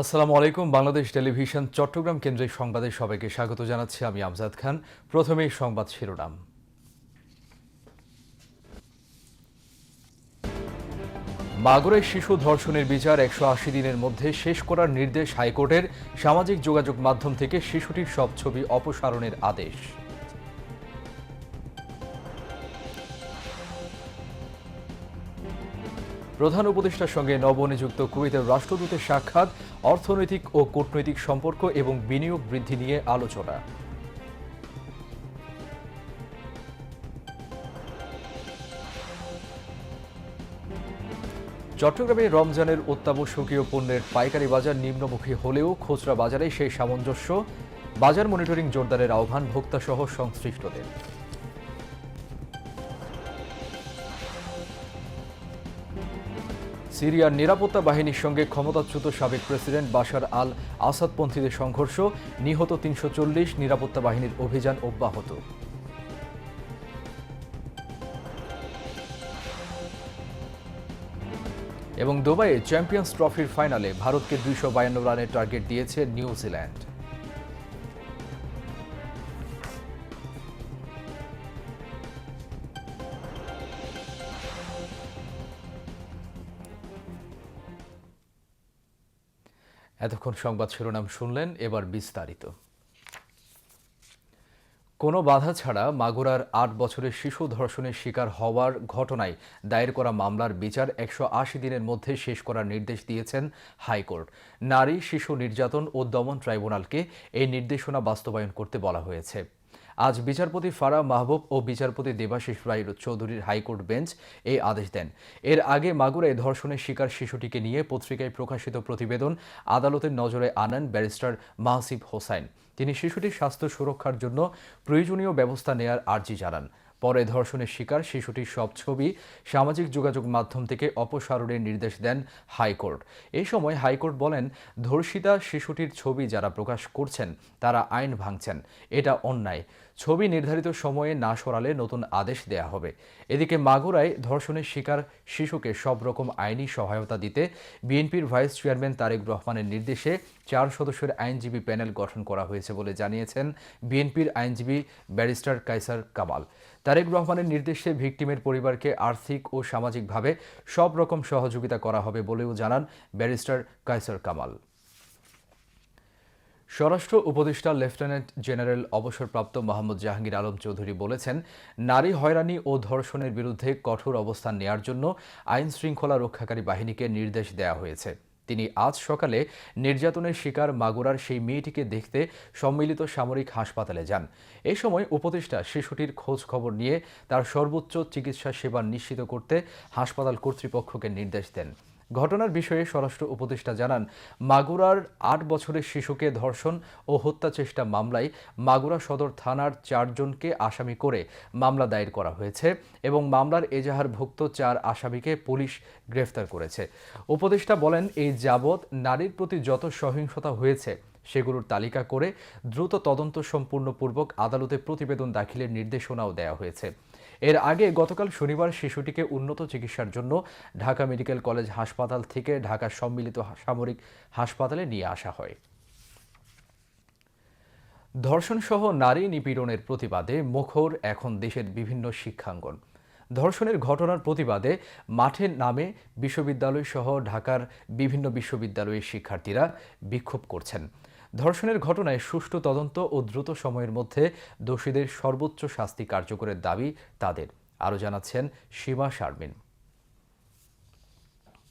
আসসালামু আলাইকুম, বাংলাদেশ টেলিভিশন, চট্টগ্রাম কেন্দ্রের সংবাদে সবাইকে স্বাগত জানাচ্ছি আমি আমজাদ খান। প্রথমেই সংবাদ শিরোনাম। মাগুরায় শিশু ধর্ষণের বিচার একশো আশি দিনের মধ্যে শেষ করার নির্দেশ হাইকোর্টের সামাজিক যোগাযোগ মাধ্যম থেকে শিশুটির সব ছবি অপসারণের আদেশ। প্রধান উপদেষ্টার সঙ্গে নবনিযুক্ত কুয়েতের রাষ্ট্রদূতের সাক্ষাৎ, অর্থনৈতিক ও কূটনৈতিক সম্পর্ক এবং বিনিয়োগ বৃদ্ধি নিয়ে আলোচনা। চট্টগ্রামে রমজানের অত্যাবশ্যকীয় পণ্যের পাইকারি বাজার নিম্নমুখী হলেও খুচরা বাজারে সেই সামঞ্জস্য। বাজার মনিটরিং জোরদারের আহ্বান ভোক্তাসহ সংশ্লিষ্টদের। সিরিয়ার নিরাপত্তা বাহিনীর সঙ্গে ক্ষমতাচ্যুত সাবেক প্রেসিডেন্ট বাশার আল আসাদপন্থীদের সংঘর্ষ, নিহত তিনশো চল্লিশ নিরাপত্তা বাহিনীর অভিযান অব্যাহত। এবং দুবাইয়ে চ্যাম্পিয়ন্স ট্রফির ফাইনালে ভারতকে দুইশো বায়ান্ন রানের টার্গেট দিয়েছে নিউজিল্যান্ড। এতক্ষণ সংবাদ শিরোনাম শুনলেন, এবার বিস্তারিত। কোনো বাধা ছাড়া মাগুরার আট বছরের শিশু ধর্ষণের শিকার হওয়ার ঘটনায় দায়ের করা মামলার বিচার একশো আশি দিনের মধ্যে শেষ করার নির্দেশ দিয়েছেন হাইকোর্ট। নারী, শিশু নির্যাতন ও দমন ট্রাইব্যুনালকে এই নির্দেশনা বাস্তবায়ন করতে বলা হয়েছে। আজ বিচারপতি ফারা মাহবুব ও বিচারপতি দেবাশিস রায় চৌধুরীর হাইকোর্ট বেঞ্চ এই আদেশ দেন। এর আগে মাগুরায় ধর্ষণের শিকার শিশুটিকে নিয়ে পত্রিকায় প্রকাশিত প্রতিবেদন আদালতের নজরে আনেন ব্যারিস্টার মাহসিব হোসাইন। তিনি শিশুটির স্বাস্থ্য সুরক্ষার জন্য প্রয়োজনীয় ব্যবস্থা নেয়ার আর্জি জানান। পরে ধর্ষণের শিকার শিশুটির সব ছবি সামাজিক যোগাযোগ মাধ্যম থেকে অপসারণের নির্দেশ দেন হাইকোর্ট। এই সময় হাইকোর্ট বলেন, ধর্ষিতা শিশুটির ছবি যারা প্রকাশ করছেন, তারা আইন ভাঙছেন। এটা অন্যায়। ছবি নির্ধারিত সময়ে না সরালে নতুন আদেশ দেয়া হবে। এদিকে মাগুরায় ধর্ষণের শিকার শিশুকে সব রকম আইনি সহায়তা দিতে বিএনপির ভাইস চেয়ারম্যান তারেক রহমানের নির্দেশে চার সদস্যের আইনজীবী প্যানেল গঠন করা হয়েছে বলে জানিয়েছেন বিএনপির আইনজীবী ব্যারিস্টার কাইসার কামাল। তারেক রহমানের নির্দেশে ভিকটিমের পরিবারকে আর্থিক ও সামাজিকভাবে সব রকম সহযোগিতা করা হবে বলেও জানান ব্যারিস্টার কাইসার কামাল। স্বরাষ্ট্র উপদেষ্টা লেফটেন্যান্ট জেনারেল অবসরপ্রাপ্ত মোহাম্মদ জাহাঙ্গীর আলম চৌধুরী বলেছেন, নারী হয়রানি ও ধর্ষণের বিরুদ্ধে কঠোর অবস্থান নেয়ার জন্য আইন শৃঙ্খলা রক্ষাকারী বাহিনীকে নির্দেশ দেওয়া হয়েছে। তিনি আজ সকালে নির্যাতনের শিকার মাগুরার সেই মেয়েটিকে দেখতে সম্মিলিত সামরিক হাসপাতালে যান। এ সময় উপদেষ্টা শিশুটির খোঁজ খবর নিয়ে তার সর্বোচ্চ চিকিৎসা সেবা নিশ্চিত করতে হাসপাতাল কর্তৃপক্ষকে নির্দেশ দেন। ঘটনার বিষয়ে স্বরাষ্ট্র উপদেষ্টা জানান, মাগুরার আট বছরের শিশুকে ধর্ষণ ও হত্যা চেষ্টা মামলায় মাগুরা সদর থানার চারজনকে আসামি করে মামলা দায়ের করা হয়েছে এবং মামলার এজাহারভুক্ত চার আসামিকে পুলিশ গ্রেফতার করেছে। উপদেষ্টা বলেন, এই যাবৎ নারীর প্রতি যত সহিংসতা হয়েছে সেগুলোর তালিকা করে দ্রুত তদন্ত সম্পূর্ণপূর্বক আদালতে প্রতিবেদন দাখিলের নির্দেশনাও দেওয়া হয়েছে। এর আগে গতকাল শনিবার শিশুটিকে উন্নত চিকিৎসার জন্য ঢাকা মেডিকেল কলেজ হাসপাতাল থেকে ঢাকা সম্মিলিত সামরিক হাসপাতালে নিয়ে আসা হয়। ধর্ষণসহ নারী নিপীড়নের প্রতিবাদে মুখর এখন দেশের বিভিন্ন শিক্ষাঙ্গন। ধর্ষণের ঘটনার প্রতিবাদে মাঠে নামে বিশ্ববিদ্যালয় সহ ঢাকার বিভিন্ন বিশ্ববিদ্যালয়ের শিক্ষার্থীরা বিক্ষোভ করছেন। ধর্ষণের ঘটনায় সুষ্ঠু তদন্ত ও দ্রুত সময়ের মধ্যে দোষীদের সর্বোচ্চ শাস্তি কার্যকরের দাবি তাদের। আরও জানাচ্ছেন সীমা শারমিন।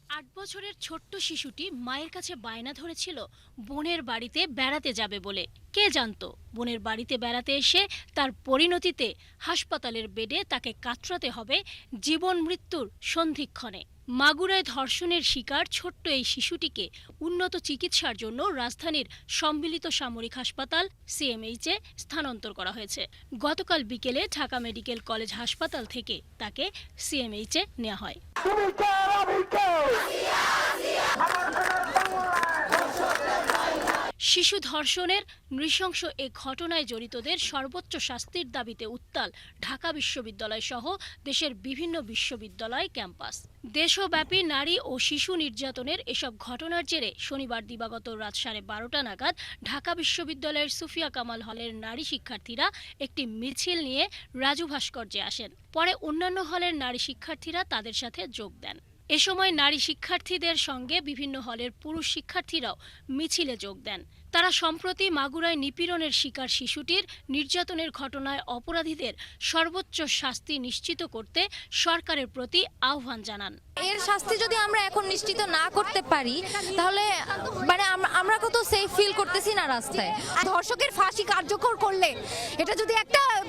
আট বছরের ছোট্ট শিশুটি মায়ের কাছে বায়না ধরেছিল, বোনের বাড়িতে বেড়াতে যাবে বলে। কে জানতো? বোনের বাড়িতে বেড়াতে এসে তার পরিণতিতে হাসপাতালের বেডে তাকে কাতরাতে হবে জীবন মৃত্যুর সন্ধিক্ষণে। মাগুরায় ধর্ষণের শিকার ছোট্ট এই শিশুটিকে উন্নত চিকিৎসার জন্য রাজধানীর সম্মিলিত সামরিক হাসপাতাল সিএমএইচে স্থানান্তর করা হয়েছে। গতকাল বিকেলে ঢাকা মেডিকেল কলেজ হাসপাতাল থেকে তাকে সিএমএইচে নেওয়া হয়। শিশু ধর্ষণের নৃশংস এ ঘটনায় জড়িতদের সর্বোচ্চ শাস্তির দাবিতে উত্তাল ঢাকা বিশ্ববিদ্যালয় সহ দেশের বিভিন্ন বিশ্ববিদ্যালয় ক্যাম্পাস। দেশব্যাপী নারী ও শিশু নির্যাতনের এসব ঘটনার জেরে শনিবার দিবাগত রাত সাড়ে বারোটা নাগাদ ঢাকা বিশ্ববিদ্যালয়ের সুফিয়া কামাল হলের নারী শিক্ষার্থীরা একটি মিছিল নিয়ে রাজু ভাস্কর্যে আসেন। পরে অন্যান্য হলের নারী শিক্ষার্থীরা তাদের সাথে যোগ দেন। এ সময় নারী শিক্ষার্থীদের সঙ্গে বিভিন্ন হলের পুরুষ শিক্ষার্থীরাও মিছিলে যোগ দেন। তারা সম্প্রতি মাগুরায় নিপীড়নের শিকার শিশুটির নির্যাতনের ঘটনায় অপরাধীদের সর্বোচ্চ শাস্তি নিশ্চিত করতে সরকারের প্রতি আহ্বান জানান। এর শাস্তি যদি আমরা এখন নিশ্চিত না করতে পারি তাহলে মানে আম- আমরা কত সেফ ফিল করতেছি না রাস্তায়। ধর্ষকের ফাঁসি কার্যকর করলে এটা যদি একটা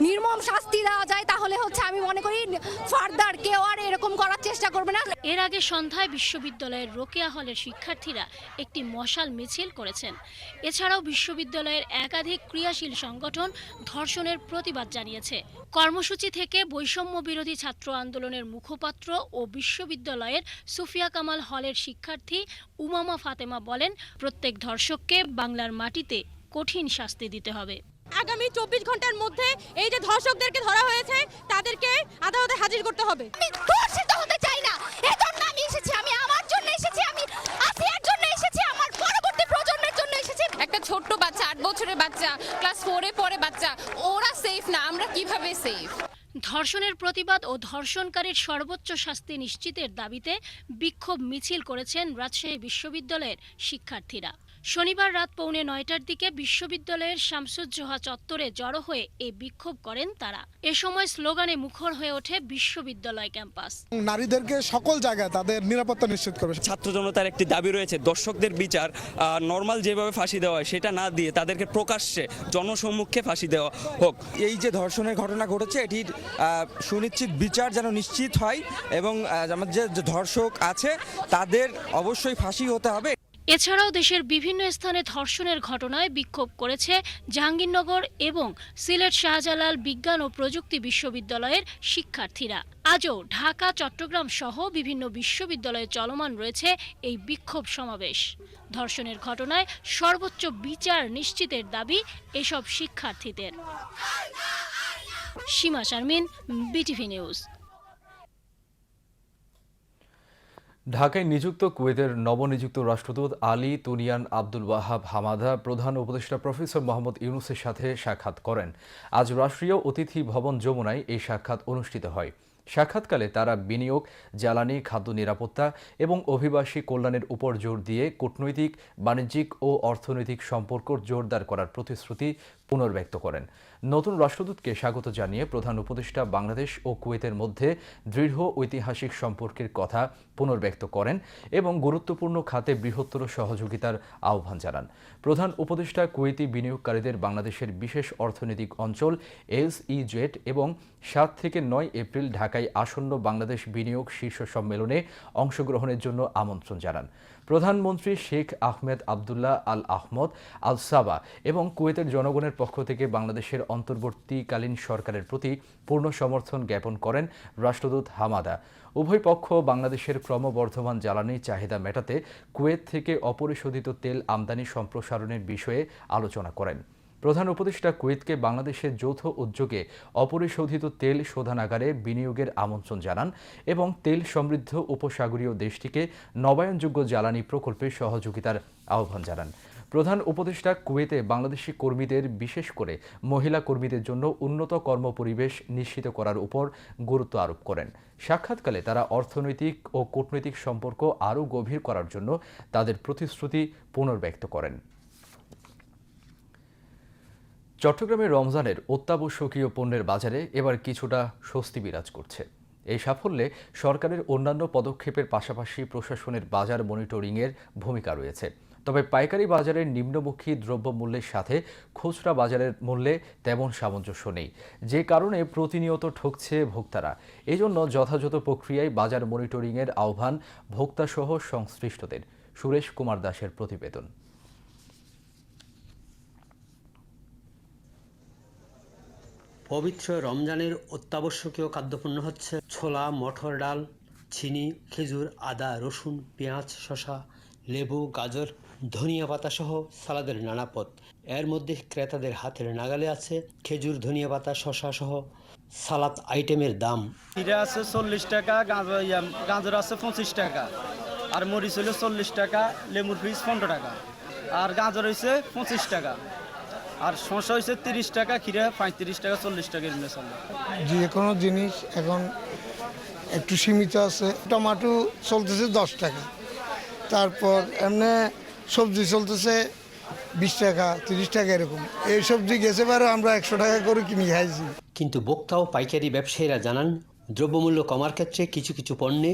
নির্মম শাস্তি দেওয়া যায় তাহলে হচ্ছে আমি মনে করি ফার্দার কেউ আর এরকম করার চেষ্টা করবে না। এর আগে সন্ধ্যায় বিশ্ববিদ্যালয়ের রোকেয়া হলের শিক্ষার্থীরা একটি মশাল মিছিল করেছেন। এছাড়াও বিশ্ববিদ্যালয়ের একাধিক ক্রিয়াশীল সংগঠন ধর্ষণের প্রতিবাদ জানিয়েছে। কর্মসূচি থেকে বৈষম্য বিরোধী ছাত্র আন্দোলনের মুখপাত্র ও বিশ্ববিদ্যালয়ের সুফিয়া কামাল হলের শিক্ষার্থী উমামা ফাতেমা বলেন প্রত্যেক ধর্ষককে বাংলার মাটিতে কঠিন শাস্তি দিতে হবে। আগামী চব্বিশ ঘণ্টার মধ্যে এই যে ধর্ষকদেরকে ধরা হয়েছে তাদেরকে আদালতে হাজির করতে হবে। আমি ধর্ষিত হতে চাই না। এজন্য আমি এসেছি আমি আমার একটা ছোট্ট বাচ্চা, আট বছরের বাচ্চা ক্লাস ফোরে পরে বাচ্চা, ওরা সেফ না, আমরা কীভাবে সেফ ধর্ষণের প্রতিবাদ ও ধর্ষণকারীর সর্বোচ্চ শাস্তি নিশ্চিতের দাবিতে বিক্ষোভ মিছিল করেছেন রাজশাহী বিশ্ববিদ্যালয়ের শিক্ষার্থীরা। শনিবার রাত পৌনে নয়টার দিকে বিশ্ববিদ্যালয়ের শামসুজ্জোহা চত্বরে জড়ো হয়ে এই বিক্ষোভ করেন তারা। এ সময় স্লোগানে মুখর হয়ে ওঠে বিশ্ববিদ্যালয় ক্যাম্পাস। নারীদেরকে সকল জায়গায় তাদের নিরাপত্তা নিশ্চিত করবে। ছাত্র জনতার একটি দাবি রয়েছে দর্শকদের বিচার নর্মাল যেভাবে ফাঁসি দেওয়া হয় সেটা না দিয়ে তাদেরকে প্রকাশ্যে জনসম্মুখে ফাঁসি দেওয়া হোক। এই যে ধর্ষণের ঘটনা ঘটেছে এটির সুনিশ্চিত বিচার যেন নিশ্চিত হয় এবং যে যে ধর্ষক আছে তাদের অবশ্যই ফাঁসি হতে হবে। এছাড়াও দেশের বিভিন্ন স্থানে ধর্ষণের ঘটনায় বিক্ষোভ করেছে জাহাঙ্গীরনগর এবং সিলেট শাহজালাল বিজ্ঞান ও প্রযুক্তি বিশ্ববিদ্যালয়ের শিক্ষার্থীরা। আজও ঢাকা, চট্টগ্রাম সহ বিভিন্ন বিশ্ববিদ্যালয়ে চলমান রয়েছে এই বিক্ষোভ সমাবেশ। ধর্ষণের ঘটনায় সর্বোচ্চ বিচার নিশ্চিতের দাবি এসব শিক্ষার্থীদের। Seema Sharmin, BTV news. ঢাকায় নিযুক্ত কুয়েতের নবনিযুক্ত রাষ্ট্রদূত আলী তুনিয়ান আব্দুল ওয়াহাব হামাদা প্রধান উপদেষ্টা প্রফেসর মোহাম্মদ ইউনুসের সাথে সাক্ষাৎ করেন। আজ রাষ্ট্রীয় অতিথি ভবন যমুনায় এই সাক্ষাৎ অনুষ্ঠিত হয়। সাক্ষাৎকালে তারা বিনিয়োগ, জ্বালানি, খাদ্য নিরাপত্তা এবং অভিবাসী কল্যাণের উপর জোর দিয়ে কূটনৈতিক, বাণিজ্যিক ও অর্থনৈতিক সম্পর্ক জোরদার করার প্রতিশ্রুতি পুনর্ব্যক্ত করেন। নতুন রাষ্ট্রদূতকে স্বাগত জানিয়ে প্রধান উপদেষ্টা বাংলাদেশ ও কুয়েতের মধ্যে দৃঢ় ঐতিহাসিক সম্পর্কের কথা পুনর্ব্যক্ত করেন এবং গুরুত্বপূর্ণ খাতে বৃহত্তর সহযোগিতার আহ্বান জানান। প্রধান উপদেষ্টা কুয়েতি বিনিয়োগকারীদের বাংলাদেশের বিশেষ অর্থনৈতিক অঞ্চল এস ই জেড এবং সাত থেকে নয় এপ্রিল ঢাকায় আসন্ন বাংলাদেশ বিনিয়োগ শীর্ষ সম্মেলনে অংশগ্রহণের জন্য আমন্ত্রণ জানান। প্রধানমন্ত্রী শেখ আহমেদ আবদুল্লাহ আল আহমদ আল সাবা এবং কুয়েতের জনগণের পক্ষ থেকে বাংলাদেশের অন্তর্বর্তীকালীন সরকারের প্রতি পূর্ণ সমর্থন জ্ঞাপন করেন রাষ্ট্রদূত হামাদা। উভয় পক্ষ বাংলাদেশের ক্রমবর্ধমান জ্বালানি চাহিদা মেটাতে কুয়েত থেকে অপরিশোধিত তেল আমদানি সম্প্রসারণের বিষয়ে আলোচনা করেন। প্রধান উপদেষ্টা কুয়েতকে বাংলাদেশের যৌথ উদ্যোগে অপরিশোধিত তেল শোধনাগারে বিনিয়োগের আমন্ত্রণ জানান এবং তেল সমৃদ্ধ উপসাগরীয় দেশটিকে নবায়নযোগ্য জ্বালানি প্রকল্পে সহযোগিতার আহ্বান জানান। প্রধান উপদেষ্টা কুয়েতে বাংলাদেশি কর্মীদের, বিশেষ করে মহিলা কর্মীদের জন্য উন্নত কর্মপরিবেশ নিশ্চিত করার উপর গুরুত্ব আরোপ করেন। সাক্ষাৎকালে তারা অর্থনৈতিক ও কূটনৈতিক সম্পর্ক আরও গভীর করার জন্য তাদের প্রতিশ্রুতি পুনর্ব্যক্ত করেন। চট্টগ্রামে রমজানের অত্যাবশ্যকীয় পণ্যের বাজারে এবার কিছুটা স্বস্তি বিরাজ করছে। এই সাফল্যে সরকারের অন্যান্য পদক্ষেপের পাশাপাশি প্রশাসনের বাজার মনিটরিংয়ের ভূমিকা রয়েছে। তবে পাইকারি বাজারের নিম্নমুখী দ্রব্যমূল্যের সাথে খুচরা বাজারের মূল্যে তেমন সামঞ্জস্য নেই। যে কারণে প্রতিনিয়ত ঠকছে ভোক্তারা। এজন্য যথাযথ প্রক্রিয়ায় বাজার মনিটরিংয়ের আহ্বান ভোক্তাসহ সংশ্লিষ্টদের। সুরেশ কুমার দাসের প্রতিবেদন। পবিত্র রমজানের অত্যাবশ্যকীয় খাদ্যপণ্য হচ্ছে ছোলা মটর ডাল, চিনি, খেজুর, আদা, রসুন, পেঁয়াজ, শসা, লেবু, গাজর ধনিয়া পাতা সহ সালাদের নানা পদ। এর মধ্যে ক্রেতাদের হাতের নাগালে আছে খেজুর ধনিয়া পাতা শশা সহ সালাদ আইটেমের দাম। হিরা আছে চল্লিশ টাকা গাঁজর ইয়া গাঁজর আছে পঁচিশ টাকা আর মরিচ হলো চল্লিশ টাকা লেবুর পিস পনেরো টাকা আর গাঁজর হয়েছে পঁচিশ টাকা আর শসা হয়েছে তিরিশ টাকা খিরা পঁয়ত্রিশ টাকা চল্লিশ টাকা এমনি চলে যে কোনো জিনিস এখন একটু সীমিত আছে। টমাটো চলতেছে দশ টাকা। তারপর এমনি সবজি চলতেছে বিশ টাকা তিরিশ টাকা এরকম। এই সবজি গেছে বারে আমরা একশো টাকা করে কিনে খাইছি। কিন্তু বক্তা ও পাইকারি ব্যবসায়ীরা জানান দ্রব্যমূল্য কমার ক্ষেত্রে কিছু কিছু পণ্যে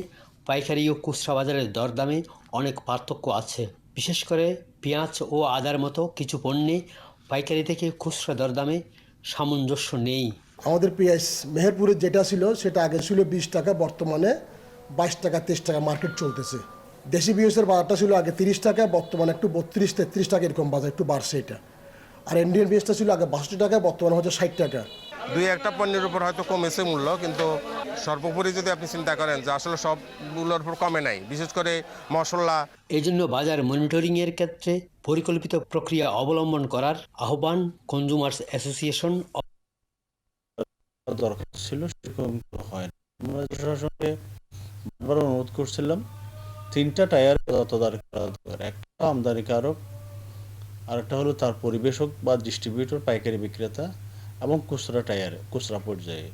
পাইকারি ও খুচরা বাজারের দরদামে অনেক পার্থক্য আছে। বিশেষ করে পেঁয়াজ ও আদার মতো কিছু পণ্যে পাইকারি থেকে খুচরা দরদামে সামঞ্জস্য নেই। আমাদের পেঁয়াজ মেহেরপুরে যেটা ছিল সেটা আগে ছিল বিশ টাকা বর্তমানে বাইশ টাকা তেইশ টাকা মার্কেট চলতেছে। দেশি পিঁয়াজের বাজারটা ছিল আগে তিরিশ টাকা বর্তমানে একটু বত্রিশ তেত্রিশ টাকা এরকম বাজার একটু বাড়ছে এটা। আর ইন্ডিয়ান পেঁয়াজটা ছিল আগে বাষট্টি টাকা বর্তমানে হচ্ছে ষাট টাকা। দুই একটা পণ্যের উপর হয়তো কমেছে মূল্য কিন্তু সর্বোপরি যদি আপনি চিন্তা করেন যে আসলে সব সবগুলোর উপর কমে নাই বিশেষ করে মশলা। এই জন্য বাজার মনিটরিংয়ের ক্ষেত্রে পরিকল্পিত প্রক্রিয়া অবলম্বন করার আহ্বান কনজুমার্স অ্যাসোসিয়েশন দরকার ছিল সেরকম হয় না আমরা প্রশাসনকে বারবার অনুরোধ করছিলাম তিনটা টায়ার তদারকি করা দরকার একটা আমদানিকারক আরেকটা হলো তার পরিবেশক বা ডিস্ট্রিবিউটর পাইকারি বিক্রেতা এবং খুচরা টায়ার, খুচরা পর্যায়ে।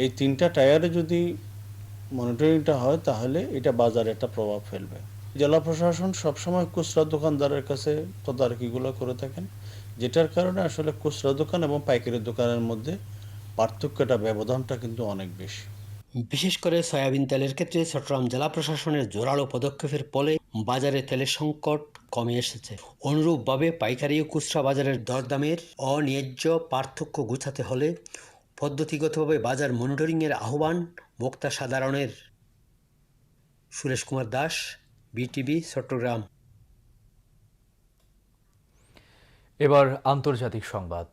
এই তিনটা টায়ারে যদি মনিটরিংটা হয়, তাহলে এটা বাজারে একটা প্রভাব ফেলবে। জেলা প্রশাসন সবসময় খুচরা দোকানদারের কাছে তদারকিগুলো করে থাকেন, যেটার কারণে আসলে খুচরা দোকান এবং পাইকারি দোকানের মধ্যে পার্থক্যটা, ব্যবধানটা কিন্তু অনেক বেশি। বিশেষ করে সয়াবিন তেলের ক্ষেত্রে চট্টগ্রাম জেলা প্রশাসনের জোরালো পদক্ষেপের ফলে বাজারে তেলের সংকট কমে এসেছে। অনুরূপভাবে পাইকারি ও খুচরা বাজারের দরদামের অন্যায্য পার্থক্য গুছাতে হলে পদ্ধতিগতভাবে বাজার মনিটরিংয়ের আহ্বান বক্তা সাধারণের। সুরেশ কুমার দাস, বিটিভি, চট্টগ্রাম। এবার আন্তর্জাতিক সংবাদ।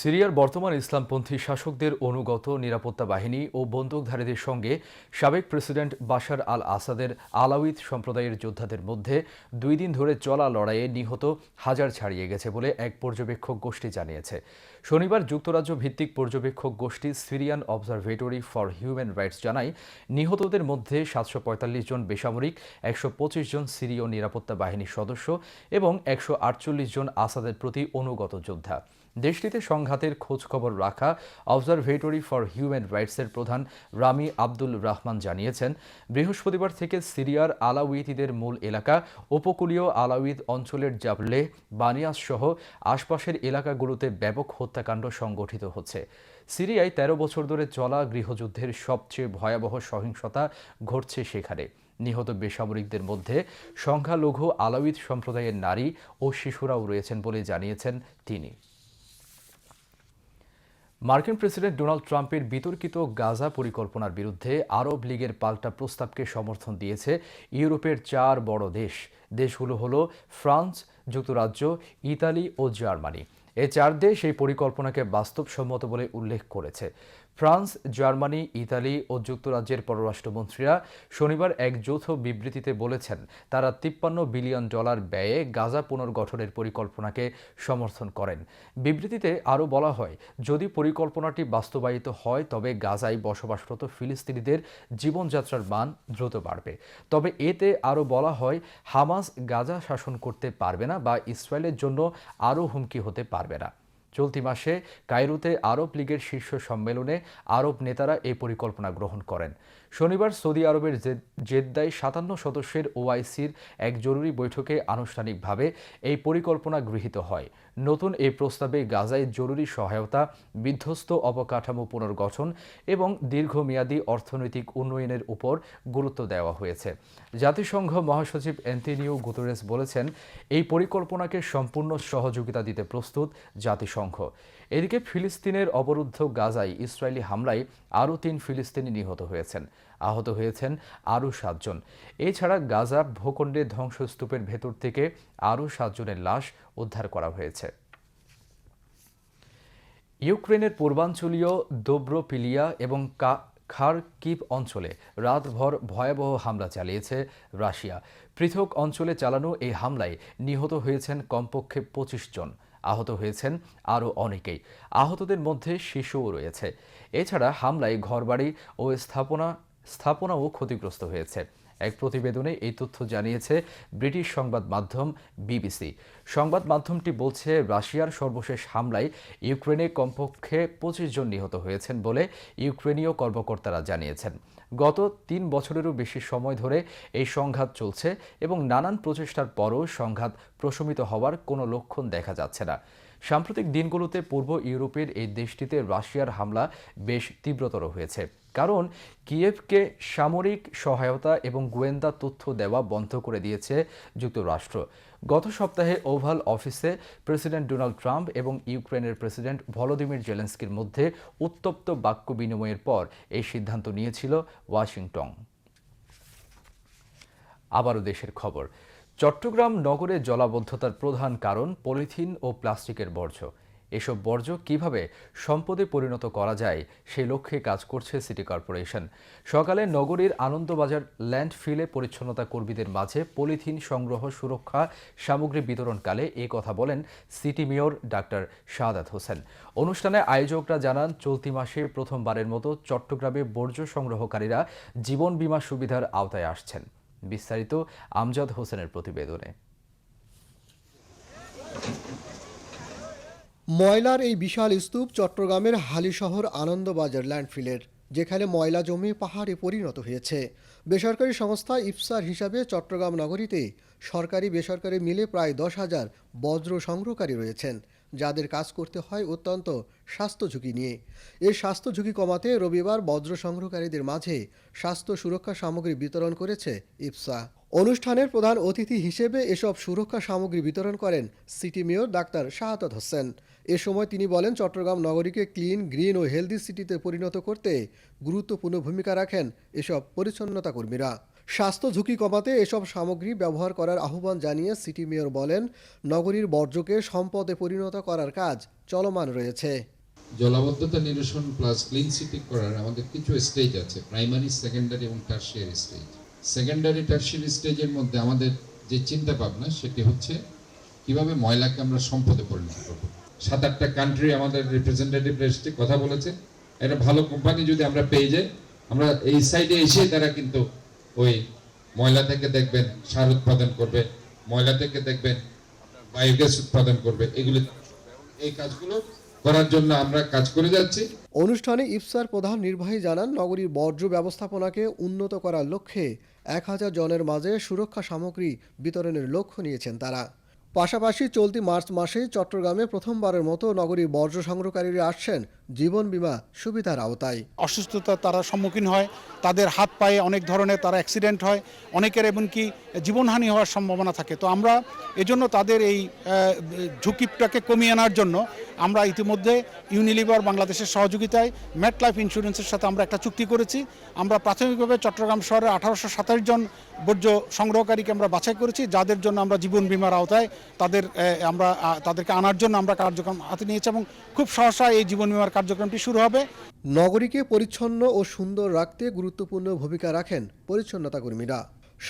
সিরিয়ার বর্তমান ইসলামপন্থী শাসকদের অনুগত নিরাপত্তা বাহিনী ও বন্দুকধারীদের সঙ্গে সাবেক প্রেসিডেন্ট বাশার আল আসাদের আলাউইদ সম্প্রদায়ের যোদ্ধাদের মধ্যে দুই দিন ধরে চলা লড়াইয়ে নিহত হাজার ছাড়িয়ে গেছে বলে এক পর্যবেক্ষক গোষ্ঠী জানিয়েছে। শনিবার যুক্তরাজ্য ভিত্তিক পর্যবেক্ষক গোষ্ঠী Syrian observatory for human rights জানায়, নিহতদের মধ্যে সাতশো পঁয়তাল্লিশ জন বেসামরিক, একশো পঁচিশ জন সিরীয় নিরাপত্তা বাহিনীর সদস্য এবং একশো আটচল্লিশ জন আসাদের প্রতি অনুগত যোদ্ধা। দেশটিতে সংঘাতের খোঁজ খবর রাখা অবজারভেটরি ফর হিউম্যান রাইটসের প্রধান রামি আব্দুল রহমান জানিয়েছেন, বৃহস্পতিবার থেকে সিরিয়ার আলাউইতিদের মূল এলাকা উপকূলীয় আলাউইদ অঞ্চলের জাবলে বানিয়াস সহ আশপাশের এলাকাগুলোতে ব্যাপক হত্যাকাণ্ড সংগঠিত হচ্ছে। সিরিয়ায় ১৩ বছর ধরে চলা গৃহযুদ্ধের সবচেয়ে ভয়াবহ সহিংসতা ঘটছে সেখানে। নিহত বেসামরিকদের মধ্যে সংখ্যালঘু আলাউইদ সম্প্রদায়ের নারী ও শিশুরাও রয়েছেন বলে জানিয়েছেন তিনি। মার্কিন প্রেসিডেন্ট ডোনাল্ড ট্রাম্পের বিতর্কিত গাজা পরিকল্পনার বিরুদ্ধে আরব লীগের পাল্টা প্রস্তাবকে সমর্থন দিয়েছে ইউরোপের চার বড় দেশ। দেশগুলো হলো ফ্রান্স, যুক্তরাজ্য, ইতালি ও জার্মানি। এ চার দেশ এই পরিকল্পনাকে বাস্তবসম্মত বলে উল্লেখ করেছে। ফ্রান্স, জার্মানি, ইতালি ও যুক্তরাজ্যের পররাষ্ট্রমন্ত্রীরা শনিবার এক যৌথ বিবৃতিতে বলেছেন, তারা তিপ্পান্ন বিলিয়ন ডলার ব্যয়ে গাজা পুনর্গঠনের পরিকল্পনাকে সমর্থন করেন। বিবৃতিতে আরও বলা হয়, যদি পরিকল্পনাটি বাস্তবায়িত হয়, তবে গাজায় বসবাসরত ফিলিস্তিনিদের জীবনযাত্রার মান দ্রুত বাড়বে। তবে এতে আরও বলা হয়, হামাস গাজা শাসন করতে পারবে না বা ইসরায়েলের জন্য আরও হুমকি হতে পারবে না। চলতি মাসে কায়রোতে আরব লীগের শীর্ষ সম্মেলনে আরব নেতারা এই পরিকল্পনা গ্রহণ করেন। শনিবার সৌদি আরবের জেদ্দায় সাতান্ন সদস্যের ওআইসির এক জরুরি বৈঠকে আনুষ্ঠানিকভাবে এই পরিকল্পনা গৃহীত হয়। নতুন এই প্রস্তাবে গাজায় জরুরি সহায়তা, বিধ্বস্ত অবকাঠামো পুনর্গঠন এবং দীর্ঘমেয়াদী অর্থনৈতিক উন্নয়নের উপর গুরুত্ব দেওয়া হয়েছে। জাতিসংঘ মহাসচিব অ্যান্টনিও গুতরেস বলেছেন, এই পরিকল্পনাকে সম্পূর্ণ সহযোগিতা দিতে প্রস্তুত জাতিসংঘ। এদিকে ফিলিস্তিনের অবরুদ্ধ গাজায় ইসরায়েলি হামলায় আরও তিন ফিলিস্তিনি নিহত হয়েছেন। আহত হয়েছেন আরও সাতজন। এছাড়া গাজা ভূখণ্ডে ধ্বংসস্তূপের ভেতর থেকে আরও সাতজনের লাশ উদ্ধার করা হয়েছে। ইউক্রেনের পূর্বাঞ্চলীয় দোব্রোপিলিয়া এবং খারকিভ অঞ্চলে রাতভর ভয়াবহ হামলা চালিয়েছে রাশিয়া। পৃথক অঞ্চলে চালানো এই হামলায় নিহত হয়েছেন কমপক্ষে পঁচিশ জন। আহত হয়েছেন আরও অনেকেই। আহতদের মধ্যে শিশুও রয়েছে। এছাড়া হামলায় ঘরবাড়ি ও স্থাপনা স্থাপনাও ক্ষতিগ্রস্ত হয়েছে। এক প্রতিবেদনে এই তথ্য জানিয়েছে ব্রিটিশ সংবাদ মাধ্যম বিবিসি। সংবাদ মাধ্যমটি বলছে, রাশিয়ার সর্বশেষ হামলায় ইউক্রেনে কমপক্ষে পঁচিশ জন নিহত হয়েছেন বলে ইউক্রেনীয় কর্মকর্তারা জানিয়েছেন। গত তিন বছরেরও বেশি সময় ধরে এই সংঘাত চলছে এবং নানান প্রচেষ্টার পরও সংঘাত প্রশমিত হওয়ার কোনো লক্ষণ দেখা যাচ্ছে না। সাম্প্রতিক দিনগুলোতে পূর্ব ইউরোপের এই দেশটিতে রাশিয়ার হামলা বেশ তীব্রতর হয়েছে। কারণ কিয়েভকে সামরিক সহায়তা এবং গোয়েন্দা তথ্য দেওয়া বন্ধ করে দিয়েছে যুক্তরাষ্ট্র। গত সপ্তাহে ওভাল অফিসে প্রেসিডেন্ট ডোনাল্ড ট্রাম্প এবং ইউক্রেনের প্রেসিডেন্ট ভলোদিমির জেলেন্সকির মধ্যে উত্তপ্ত বাক্য বিনিময়ের পর এই সিদ্ধান্ত নিয়েছিল ওয়াশিংটন। আবারও দেশের খবর। চট্টগ্রাম নগরে জলাবদ্ধতার প্রধান কারণ পলিথিন ও প্লাস্টিকের বর্জ্য। এসব বর্জ্য কীভাবে সম্পদে পরিণত করা যায় সেই লক্ষ্যে কাজ করছে সিটি কর্পোরেশন। সকালে নগরীর আনন্দবাজার ল্যান্ডফিলে পরিচ্ছন্নতা কর্মীদের মাঝে পলিথিন সংগ্রহ, সুরক্ষা, সামগ্রী বিতরণকালে এ কথা বলেন সিটি মেয়র ডাক্তার শাহাদাত হোসেন। অনুষ্ঠানে আয়োজকরা জানান, চলতি মাসে প্রথমবারের মতো চট্টগ্রামে বর্জ্য সংগ্রহকারীরা জীবন বীমা সুবিধার আওতায় আসছেন। বিস্তারিত আমজাদ হোসেনের প্রতিবেদনে। ময়লার এই বিশাল স্তূপ চট্টগ্রামের হালিশহর আনন্দবাজার ল্যান্ডফিলের, যেখানে ময়লা জমে পাহাড়ে পরিণত হয়েছে। বেসরকারি সংস্থা ইফসার হিসাবে চট্টগ্রাম নগরীতে সরকারি বেসরকারি মিলে প্রায় দশ হাজার বজ্র সংগ্রহকারী রয়েছেন। যাদের কাজ করতে হয় অত্যন্ত স্বাস্থ্য ঝুঁকি নিয়ে। এই স্বাস্থ্য ঝুঁকি কমাতে রবিবার বজ্র সংগ্রহকারীদের মাঝে স্বাস্থ্য সুরক্ষা সামগ্রী বিতরণ করেছে ইফসা। অনুষ্ঠানের প্রধান অতিথি হিসেবে এসব সুরক্ষা সামগ্রী বিতরণ করেন city mayor doctor Shahadat Hossain. এ সময় তিনি বলেন, চট্টগ্রাম নগরীকে ক্লিন, গ্রিন ও হেলদি সিটিতে পরিণত করতে গুরুত্বপূর্ণ ভূমিকা রাখেন এসব পরিচ্ছন্নতা কর্মীরা স্বাস্থ্য ঝুঁকি কমাতে এসব সামগ্রী ব্যবহার করার আহ্বান জানিয়ে সিটি মেয়র বলেন, নগরীর বর্জ্যকে সম্পদে পরিণত করার কাজ চলমান রয়েছে। জলাবদ্ধতা নিরসন প্লাস ক্লিন সিটি করার আমাদের কিছু স্টেজ আছে প্রাইমারি সেকেন্ডারি এবং টার্সিয়ারি স্টেজ সেকেন্ডারি টার্সিয়ারি স্টেজের মধ্যে আমাদের যে চিন্তা ভাবনা সেটি হচ্ছে কীভাবে ময়লাকে আমরা সম্পদে পরিণত করব। সাত আটটা কান্ট্রি আমাদের রিপ্রেজেন্টেটিভ এসে কথা বলেছে। একটা ভালো কোম্পানি যদি আমরা পেয়ে যাই, আমরা এই সাইডে এসে তারা কিন্তু ওই ময়লা থেকে দেখবেন সার উৎপাদন করবে, ময়লা থেকে দেখবেন বায়োগ্যাস উৎপাদন করবে, এগুলি এই কাজগুলো করার জন্য আমরা কাজ করে যাচ্ছি। অনুষ্ঠানে ইফসার প্রধান নির্বাহী জানান, নগরীর বর্জ্য ব্যবস্থাপনাকে উন্নত করার লক্ষ্যে এক হাজার জনের মাঝে সুরক্ষা সামগ্রী বিতরণের লক্ষ্য নিয়েছেন তারা। পাশাপাশি চলতি মার্চ মাসে চট্টগ্রামে প্রথমবারের মতো নগরীর বর্জ্য সংগ্রহকারীরা আসছেন জীবন বীমা সুবিধার আওতায়। অসুস্থতা তারা সম্মুখীন হয়, তাদের হাত পায়ে অনেক ধরনের তারা অ্যাক্সিডেন্ট হয়, অনেকের এমনকি জীবনহানি হওয়ার সম্ভাবনা থাকে। তো আমরা এজন্য তাদের এই ঝুঁকিটাকে কমিয়ে আনার জন্য আমরা ইতিমধ্যে ইউনিলিভার বাংলাদেশের সহযোগিতায় মেট লাইফ ইন্স্যুরেন্সের সাথে আমরা একটা চুক্তি করেছি। আমরা প্রাথমিকভাবে চট্টগ্রাম শহরে আঠারোশো সাতাশ জন বর্জ্য সংগ্রহকারীকে আমরা বাছাই করেছি, যাদের জন্য আমরা জীবন বীমার আওতায় তাদের আমরা তাদেরকে আনার জন্য আমরা কার্যক্রম হাতে নিয়েছি এবং খুব সহসা এই জীবন বীমার কার্যক্রমটি শুরু হবে। নগরীকে পরিচ্ছন্ন ও সুন্দর রাখতে গুরুত্বপূর্ণ ভূমিকা রাখেন পরিচ্ছন্নতা কর্মীরা।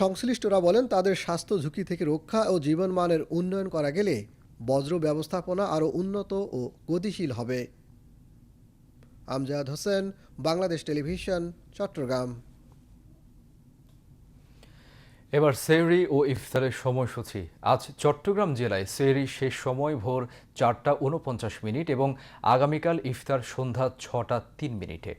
সংশ্লিষ্টরা বলেন, তাদের স্বাস্থ্য ঝুঁকি থেকে রক্ষা ও জীবনমানের উন্নয়ন করা গেলে বজ্র ব্যবস্থাপনা আরও উন্নত ও গতিশীল হবে। আমজাদ হোসেন, বাংলাদেশ টেলিভিশন, চট্টগ্রাম। এবার সেহরি ও ইফতারের সময়সূচি। আজ চট্টগ্রাম জেলায় সেহরি শেষ সময় ভোর চারটা উনপঞ্চাশ মিনিট এবং আগামীকাল ইফতার সন্ধ্যা ছটা তিন মিনিটে।